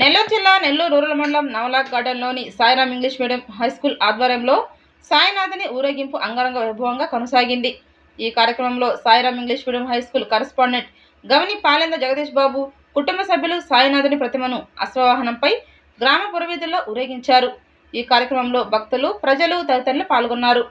నెల్లూరు జిల్లా నెల్లూరు రూరల్ మండలం నవలాక్ గార్డెన్లోని Sairam English medium high school ఆధ్వర్యంలో సాయినాథుని ఊరేగింపు అంగరంగ వైభవంగా కొనసాగింది. ఈ కార్యక్రమంలో Sairam English medium high school correspondent Gavani Palenda Jagadish Babu కుటుంబ సభ్యులు సాయినాథుని ప్రతిమను అశ్వవాహనంపై గ్రామ పురవీధుల్లో ఊరేగించారు. ఈ కార్యక్రమంలో భక్తులు ప్రజలు తదితరులు పాల్గొన్నారు.